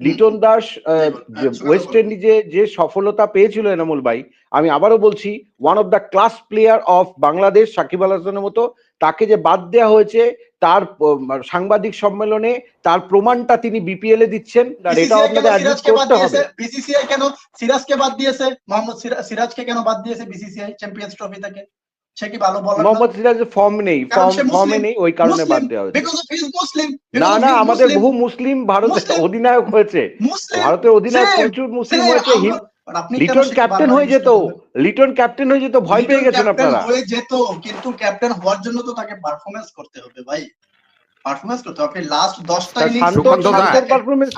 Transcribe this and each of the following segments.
Liton Das West ইন্ডিজে যে সফলতা পেয়েছিল এনামুল ভাই আমি আবারও বলছি one of the class player of Bangladesh Shakib Al হাসানের মতো তাকে যে বাদ দেওয়া হয়েছে তার সাংবাদিক সম্মেলনে তার প্রমাণটা তিনি বিপিএল এ দিচ্ছেন আর এটাও আপনাদের অ্যাডমিট করতে হবে। বিসিসিআই কেন? সিরাজকে বাদ দিয়েছে? মোহাম্মদ সিরা- সিরাজকে কেন বাদ দিয়েছে বিসিসিআই চ্যাম্পিয়ন্স ট্রফি থেকে? সে কি ভালো বলার মোহাম্মদ সিরাজের ফর্ম নেই ফর্ম ফর্মে নেই ওই কারণে বাদ দেওয়া হয়েছে। বিকজ অফ হিজ মুসলিম না না আমাদের বহু মুসলিম ভারতের অধিনায়ক হয়েছে। ভারতের অধিনায়ক প্রচুর মুসলিম হয়েছে। লিটন ক্যাপ্টেন হয়ে যেত। লিটন ক্যাপ্টেন হয়ে যেত ভয় পেয়ে গেছেন আপনারা। হয়ে যেত কিন্তু ক্যাপ্টেন হওয়ার জন্য তো তাকে পারফরমেন্স করতে হবে ভাই। পারফরমেন্স করতে হবে। আপনি লাস্ট দশটা তার ইনিংস শান্ত সুকান্ত দা, শান্তের পারফরমেন্স কি?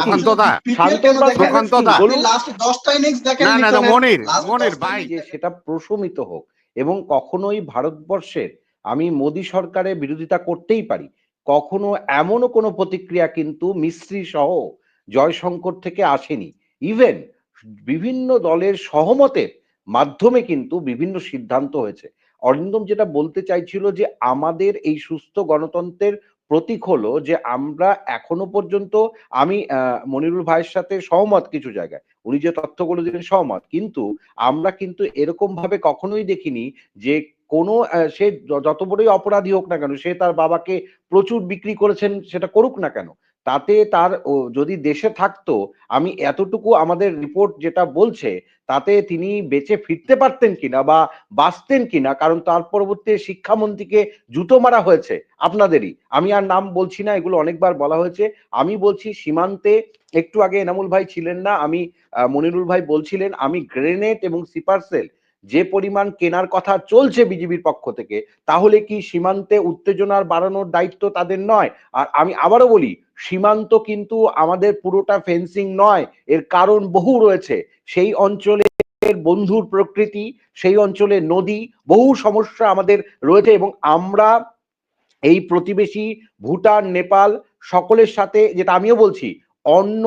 শান্তর performance সুকান্ত কি? দা। বলুন। লাস্ট দশটা ইনিংস দেখেন না, না, না, মনির, মনির, ভাই। innings যে দেখেন। সেটা প্রশমিত হোক এবং কখনোই ভারতবর্ষের আমি মোদী সরকারের বিরোধিতা করতেই পারি। কখনো এমনও কোনো প্রতিক্রিয়া কিন্তু মিস্ত্রি সহ জয়শঙ্কর থেকে আসেনি। ইভেন বিভিন্ন দলের সহমতের মাধ্যমে কিন্তু বিভিন্ন সিদ্ধান্ত হয়েছে। অরিন্দম যেটা বলতে চাইছিল যে, আমাদের এই সুস্থ গণতন্ত্রের প্রতীক হলো যে আমরা এখনও পর্যন্ত আমি মনিরুল ভাইয়ের সাথে সহমত কিছু জায়গায়। উনি যে তথ্যগুলো দিলেন সহমত। কিন্তু আমরা কিন্তু এরকম ভাবে কখনোই দেখিনি যে কোন সে যত বড়ই অপরাধী হোক না কেন, সে তার বাবাকে প্রচুর বিক্রি করেছেন সেটা করুক না কেন। তাতে তার যদি দেশে থাকতো, আমি এতটুকু আমাদের রিপোর্ট যেটা বলছে, তাতে তিনি বেঁচে ফিরতে পারতেন কিনা বা বাঁচতেন কিনা, কারণ তার পরবর্তী শিক্ষামন্ত্রীকে জুতো মারা হয়েছে আপনাদেরই। আমি আর নাম বলছি না, এগুলো অনেকবার বলা হয়েছে। আমি বলছি সীমান্তে, একটু আগে এনামুল ভাই ছিলেন না, আমি মনিরুল ভাই বলছিলেন, আমি গ্রেনেড এবং সিপার সেল যে পরিমাণ কেনার কথা চলছে বিজেপির পক্ষ থেকে, তাহলে কি সীমান্তে উত্তেজনার বাড়ানোর দায়িত্ব তাদের নয়? আর আমি আবারও বলি, সীমান্ত কিন্তু আমাদের পুরোটা ফেন্সিং নয়, এর কারণ বহু রয়েছে। সেই অঞ্চলের বন্ধুর প্রকৃতি, সেই অঞ্চলে নদী, বহু সমস্যা আমাদের রয়েছে এবং আমরা এই প্রতিবেশী ভুটান, নেপাল সকলের সাথে, যেটা আমিও বলছি, অন্য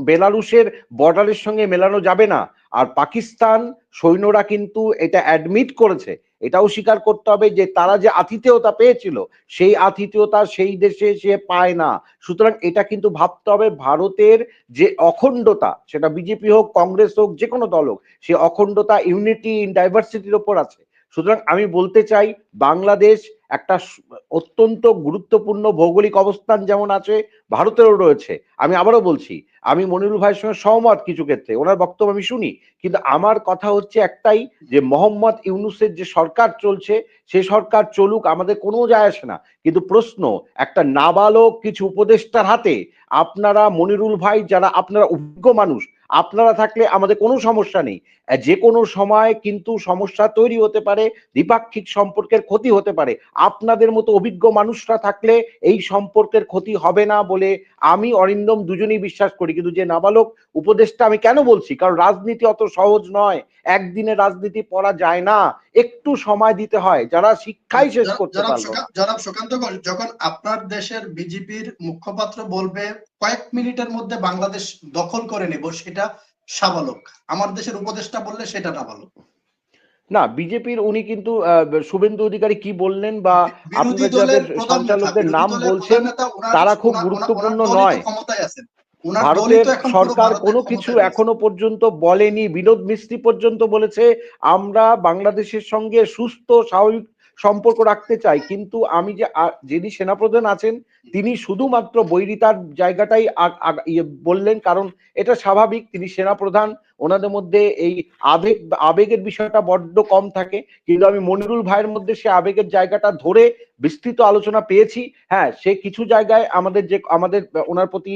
বেলারুশের বর্ডারের সঙ্গে মেলানো যাবে না। আর পাকিস্তান সৈন্যরা কিন্তু এটা অ্যাডমিট করেছে। এটাও স্বীকার করতে হবে যে তারা যে আতিথেয়তা পেয়েছিল, সেই আতিথেয়তা সেই দেশে সে পায় না। সুতরাং এটা কিন্তু ভাবতে হবে ভারতের যে অখণ্ডতা, সেটা বিজেপি হোক, কংগ্রেস হোক, যে কোনো দল হোক, সে অখণ্ডতা ইউনিটি ইন ডাইভার্সিটির ওপর আছে। সুতরাং আমি বলতে চাই, বাংলাদেশ একটা অত্যন্ত গুরুত্বপূর্ণ ভৌগোলিক অবস্থান যেমন আছে, ভারতেরও রয়েছে। আমি আবারও বলছি আমি মনিরুল ভাইয়ের সঙ্গে সহমত কিছু ক্ষেত্রে। ওনার বক্তব্য আমি শুনি, কিন্তু আমার কথা হচ্ছে একটাই যে, মোহাম্মদ ইউনুসের যে সরকার চলছে, সে সরকার চলুক, আমাদের কোনো যায় আসে না। কিন্তু প্রশ্ন, একটা নাবালক কিছু উপদেষ্টার হাতে আপনারা মনিরুল ভাই যারা আপনারা অভিজ্ঞ মানুষ আপনারা থাকলে আমাদের কোনো সমস্যা নেই। যে কোনো সময় কিন্তু সমস্যা তৈরি হতে পারে, দ্বিপাক্ষিক সম্পর্কের ক্ষতি হতে পারে। আপনাদের মতো অভিজ্ঞ মানুষরা থাকলে এই সম্পর্কের ক্ষতি হবে না বলে আমি অরিন্দম দুজনেই বিশ্বাস করি। কিন্তু যে নাবালক উপদেশটা আমি কেন বলছি? কারণ রাজনীতি অত সহজ নয়। একদিনে রাজনীতি পড়া যায় না একটু সময় দিতে হয় যারা শিক্ষাই শেষ করতে পারল জনাব সুকান্ত যখন আপনার দেশের বিজেপির মুখপাত্র বলবে কয়েক মিনিটের মধ্যে বাংলাদেশ দখল করে নেব সেটা সাবালক। আমার দেশের উপদেষ্টা বললে সেটা নাবালক। না বিজেপির উনি কিন্তু শুভেন্দু অধিকারী কি বললেন বা আপনারা দলের যাদের সঞ্চালকদের নাম বলছেন তারা খুব গুরুত্বপূর্ণ নয়। ক্ষমতায় আছেন। ভারতের সরকার কোন কিছু এখনও পর্যন্ত বলেনি। বিনোদ মিস্ত্রি পর্যন্ত বলেছে আমরা বাংলাদেশের সঙ্গে সুস্থ স্বাভাবিক সম্পর্ক রাখতে চাই। কিন্তু আমি যে যিনি সেনাপ্রধান আছেন তিনি শুধুমাত্র বৈরিতার জায়গাটাই ইয়ে বললেন, কারণ এটা স্বাভাবিক, তিনি সেনাপ্রধান, ওনাদের মধ্যে এই আবেগ, আবেগের বিষয়টা বড্ড কম থাকে, কিন্তু আমি মনিরুল ভাইয়ের মধ্যে সে আবেগের জায়গাটা ধরে বিস্তৃত আলোচনা পেয়েছি। হ্যাঁ সে কিছু জায়গায় আমাদের যে, আমাদের, ওনার প্রতি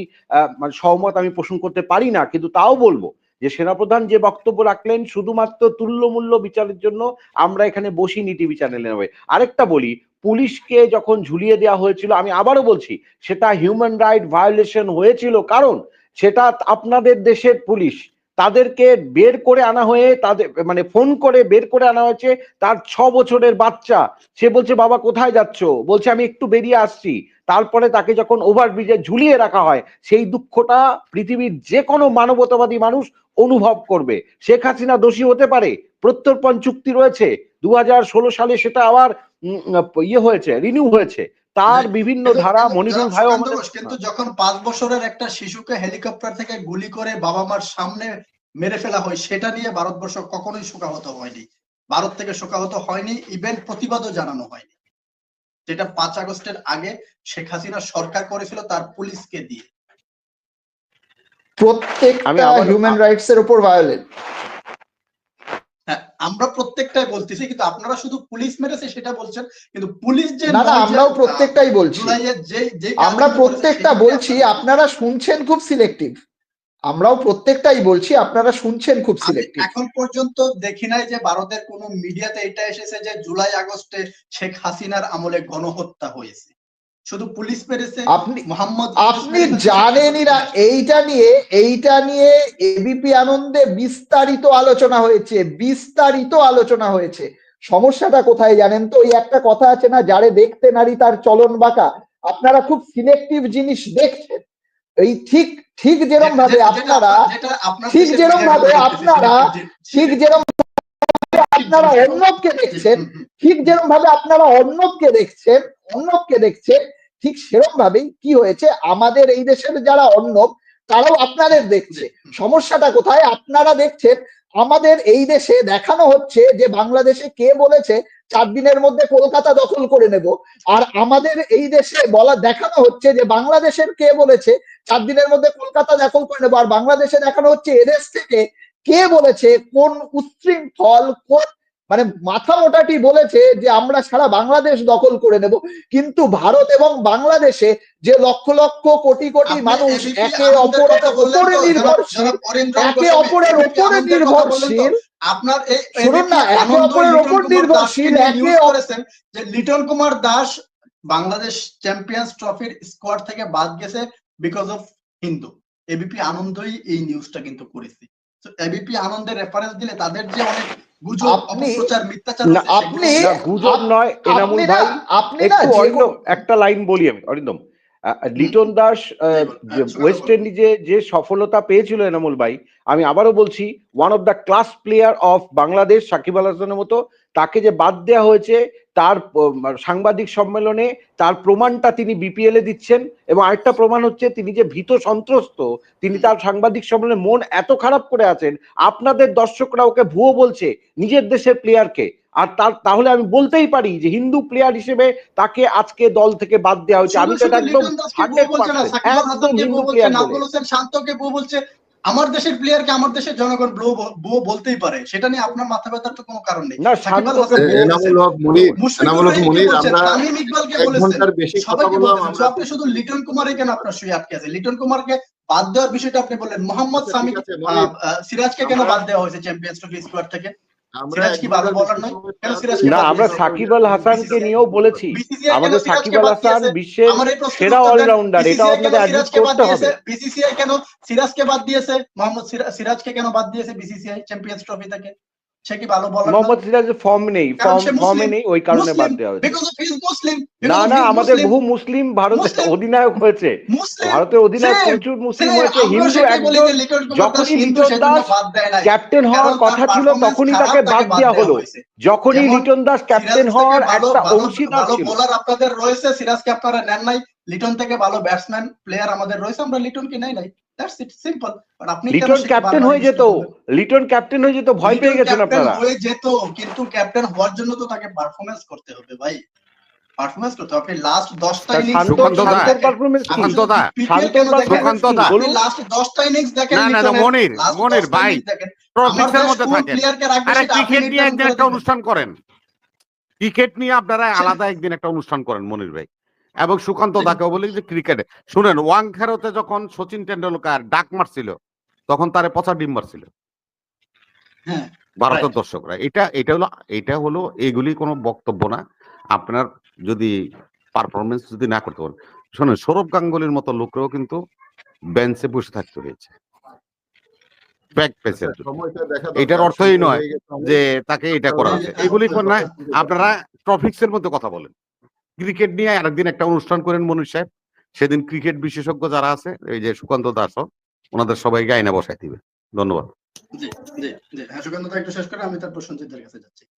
মানে সহমত আমি পোষণ করতে পারি না, কিন্তু তাও বলব যে, সেনাপ্রধান যে বক্তব্য রাখলেন, শুধুমাত্র তুল্যমূল্য বিচারের জন্য আমরা এখানে বসিনি টিভি চ্যানেলে নয় আরেকটা বলি পুলিশকে যখন ঝুলিয়ে দেওয়া হয়েছিল, আমি আবারও বলছি, সেটা হিউম্যান রাইট ভায়োলেশন হয়েছিল। কারণ সেটা আপনাদের দেশের পুলিশ। তাদেরকে বের করে আনা হয়ে, তাদের মানে ফোন করে বের করে আনা হয়েছে তার ছ বছরের বাচ্চা। সে বলছে, বাবা, কোথায় যাচ্ছ? বলছে, আমি একটু বেরিয়ে আসছি। তারপরে তাকে যখন ওভারব্রিজে ঝুলিয়ে রাখা হয়, সেই দুঃখটা পৃথিবীর যে কোনো মানবতাবাদী মানুষ অনুভব করবে। শেখ হাসিনা দোষী হতে পারে, প্রত্যর্পণ চুক্তি রয়েছে। দু হাজার ষোলো সালে সেটা আবার ইয়ে হয়েছে রিনিউ হয়েছে। তার বিভিন্ন ধারা মনিরুল ঘোষ, কিন্তু যখন পাঁচ বছরের একটা শিশুকে হেলিকপ্টার থেকে গুলি করে বাবা মার সামনে মেরে ফেলা হয় সেটা নিয়ে ভারতবর্ষ কখনোই শোকাহত হয়নি। ভারত থেকে শোকাহত হয়নি ইভেন প্রতিবাদও জানানো হয়নি। যেটা পাঁচ আগস্টের আগে শেখ হাসিনা সরকার করেছিল তার পুলিশকে দিয়ে। আমি প্রত্যেকটা হিউম্যান রাইটস এর উপর ভায়োলেট হ্যাঁ আমরা প্রত্যেকটাই বলতেছি কিন্তু আপনারা শুধু পুলিশ মেরেছে সেটা বলছেন কিন্তু পুলিশ যে না আমরাও প্রত্যেকটাই বলছি। আমরা প্রত্যেকটা বলছি আপনারা- আপনারা শুনছেন খুব সিলেক্টিভ। আমরাও প্রত্যেকটাই বলছি আপনারা শুনছেন খুব সিলেক্টিভ। এখন পর্যন্ত দেখি নাই যে ভারতের কোন মিডিয়াতে এটা এসেছে যে জুলাই আগস্টে শেখ হাসিনার আমলে গণহত্যা হয়েছে। শুধু পুলিশ পেরেছে আপনি মোহাম্মদ আপনি জানেনই না এইটা নিয়ে এইটা নিয়ে এবিপি আনন্দে বিস্তারিত আলোচনা হয়েছে বিস্তারিত আলোচনা হয়েছে। সমস্যাটা কোথায় জানেন তো? ওই একটা কথা আছে না যারে দেখতে নারী তার চলন বাঁকা। আপনারা খুব সিলেক্টিভ জিনিস দেখছেন। এই ঠিক ঠিক যেরকম ভাবে আপনারা ঠিক যেরকম ভাবে আপনারা- ঠিক যেরকম আপনারা অর্ণবকে দেখছেন ঠিক যেরকম ভাবে আপনারা অর্ণবকে দেখছেন অর্ণবকে দেখছেন ঠিক সেরকম ভাবেই কি হয়েছে? আমাদের এই দেশের যারা অর্ণব তারাও আপনাদের দেখছে। সমস্যাটা কোথায়? আপনারা দেখছেন, আমাদের এই দেশে দেখানো হচ্ছে যে বাংলাদেশে কে বলেছে, চার দিনের মধ্যে কলকাতা দখল করে নেব। আর আমাদের এই দেশে বলা, দেখানো হচ্ছে যে বাংলাদেশের কে বলেছে, চার দিনের মধ্যে কলকাতা দখল করে নেব। আর বাংলাদেশে দেখানো হচ্ছে এদেশ থেকে কে বলেছে, কোন উচ্ছৃঙ্খল কোন মানে মাথা মোটাটি বলেছে যে আমরা সারা বাংলাদেশ দখল করে নেব। কিন্তু ভারত এবং বাংলাদেশে যে লক্ষ লক্ষ কোটি কোটি মানুষ একে অপরের উপরে নির্ভরশীল একে অপরের উপরে নির্ভরশীল। আপনার এই শুনুন না, একে অপরের উপর কুমার নির্ভরশীল, একে করেছেন যে লিটন কুমার দাস বাংলাদেশ চ্যাম্পিয়ন্স ট্রফির স্কোয়াড থেকে বাদ গেছে বিকজ অফ হিন্দু। এবিপি আনন্দই এই নিউজটা কিন্তু করেছে। এবিপি আনন্দের রেফারেন্স দিলে তাদের যে অনেক গুজব আপনি- আপনি গুজব নয় এনামুল আপনি না ভাই। একটু অরিন্দম একটা লাইন বলি আমি অরিন্দম। লিটন দাস ওয়েস্ট ইন্ডিজে যে সফলতা পেয়েছিল এনামুল ভাই আমি আবারও বলছি one of the class player of Bangladesh Shakib Al হাসানের মতো তাকে যে বাদ দেওয়া হয়েছে তার সাংবাদিক সম্মেলনে তার প্রমাণটা তিনি বিপিএলে দিচ্ছেন এবং আরেকটা প্রমাণ হচ্ছে তিনি যে ভীত সন্ত্রস্ত তিনি তার সাংবাদিক সম্মেলনে মন এত খারাপ করে আছেন আপনাদের দর্শকরা ওকে ভুয়ো বলছে নিজের দেশের প্লেয়ারকে আর তার তাহলে আমি বলতেই পারি যে হিন্দু প্লেয়ার হিসেবে তাকে আজকে দল থেকে বাদ দেওয়া হয়েছে। আমি শুধু একদম হিন্দু প্লেয়ার শান্তকে বলছে আমার দেশের প্লেয়ারকে আমার দেশের জনগণ বউ বলতেই পারে। সেটা নিয়ে আপনার মাথা ব্যথার তো কোনো কারণ নেই। না, হক মুনির এনামুল হক মুনির আমরা তামিম ইকবালকে বলেছেন ঘণ্টার বেশি কথা বললাম আমরা। আপনি শুধু লিটন কুমারই কেন আপনার শুয়ে আটকে আছে লিটন কুমারকে বাদ দেওয়ার বিষয়টা আপনি বললেন। মোহাম্মদ সামি সিরাজকে কেন বাদ দেওয়া হয়েছে চ্যাম্পিয়ন্স ট্রফি স্কোয়াড থেকে? না আমরা সাকিব আল হাসানকে নিয়েও বলেছি। আমাদের সাকিব আল হাসান বিশ্বের সেরা অলরাউন্ডার এটা আপনাদের কেন অ্যাডমিট করতে হবে। বিসিসিআই কেন সিরাজকে বাদ দিয়েছে? মোহাম্মদ সিরা- সিরাজকে কেন বাদ দিয়েছে বিসিসিআই চ্যাম্পিয়ন্স ট্রফি থেকে? সে কি ভালো বলার মোহাম্মদ সিরাজের ফর্ম নেই ফর্ম ফর্মে নেই ওই কারণে বাদ দেওয়া হয়েছে। বিকজ অফ হিজ মুসলিম না না আমাদের বহু মুসলিম ভারতের অধিনায়ক হয়েছে। মুসলিম অধিনায়ক প্রচুর মুসলিম হয়েছে হিন্দু একজন যে লিটন কুমার দাস যখনই লিটন দাস বাদ দেয় নাই। ক্যাপ্টেন হওয়ার কথা ছিল তখনই তাকে বাদ দেওয়া হলো। যখনই লিটন দাস ক্যাপ্টেন হওয়ার একটা অংশীদার ছিল। বোলার আপনাদের রয়েছে সিরাজকে আপনারা নেন নাই। লিটন থেকে ভালো ব্যাটসম্যান প্লেয়ার আমাদের রয়েছে আমরা লিটনকে নেই নাই। দ্যাটস ইট সিম্পল বাট আপনি লিটন ক্যাপ্টেন হয়ে যেত। লিটন ক্যাপ্টেন হয়ে যেত ভয় পেয়ে গেছেন আপনারা। হয়ে যেত কিন্তু ক্যাপ্টেন হওয়ার জন্য তো তাকে পারফরমেন্স করতে হবে ভাই। করতে আপনি লাস্ট 10টা ইনিংস শান্ত সুকান্ত দা, শান্তের পারফরমেন্স কি? সুকান্ত দা, শান্তের সুকান্ত দা। পারফরমেন্স বলুন। লাস্ট 10টা ইনিংস দেখেন না, না, না, মনির, মনির ভাই, ট্রফিক্সের মধ্যে থাকেন। আরে ক্রিকেট নিয়ে একদিন একটা অনুষ্ঠান করেন। ক্রিকেট নিয়ে আপনারা আলাদা একদিন একটা অনুষ্ঠান করেন মনির ভাই। এবং সুকান্ত দাকেও বলি যে ক্রিকেটে শুনেন ওয়াং খেরোতে যখন সচিন টেন্ডুলকার ডাক মারছিল তখন তারে পচা ডিম মারছিল। হ্যাঁ ভারতের দর্শকরা। এটা এটা হলো এটা হলো এগুলি কোনো বক্তব্য না। আপনার যদি পারফরমেন্স যদি না করতে পারেন। শোনেন সৌরভ গাঙ্গুলির মতো লোকরাও কিন্তু বেঞ্চে বসে থাকতে হয়েছে। পেসের এটার অর্থই নয় যে তাকে এটা করা হচ্ছে এগুলি না আপনারা ট্রফিক্সের মধ্যে কথা বলেন। ক্রিকেট নিয়ে আরেকদিন একটা অনুষ্ঠান করেন মনির সাহেব। সেদিন ক্রিকেট বিশেষজ্ঞ যারা আছে, এই যে সুকান্ত দাস ওনাদের সবাইকে আইনা বসাই দিবে ধন্যবাদ। জি জি জি। হ্যাঁ সুকান্ত একটু শেষ করে আমি তারপর প্রশ্ন কাছে যাচ্ছি।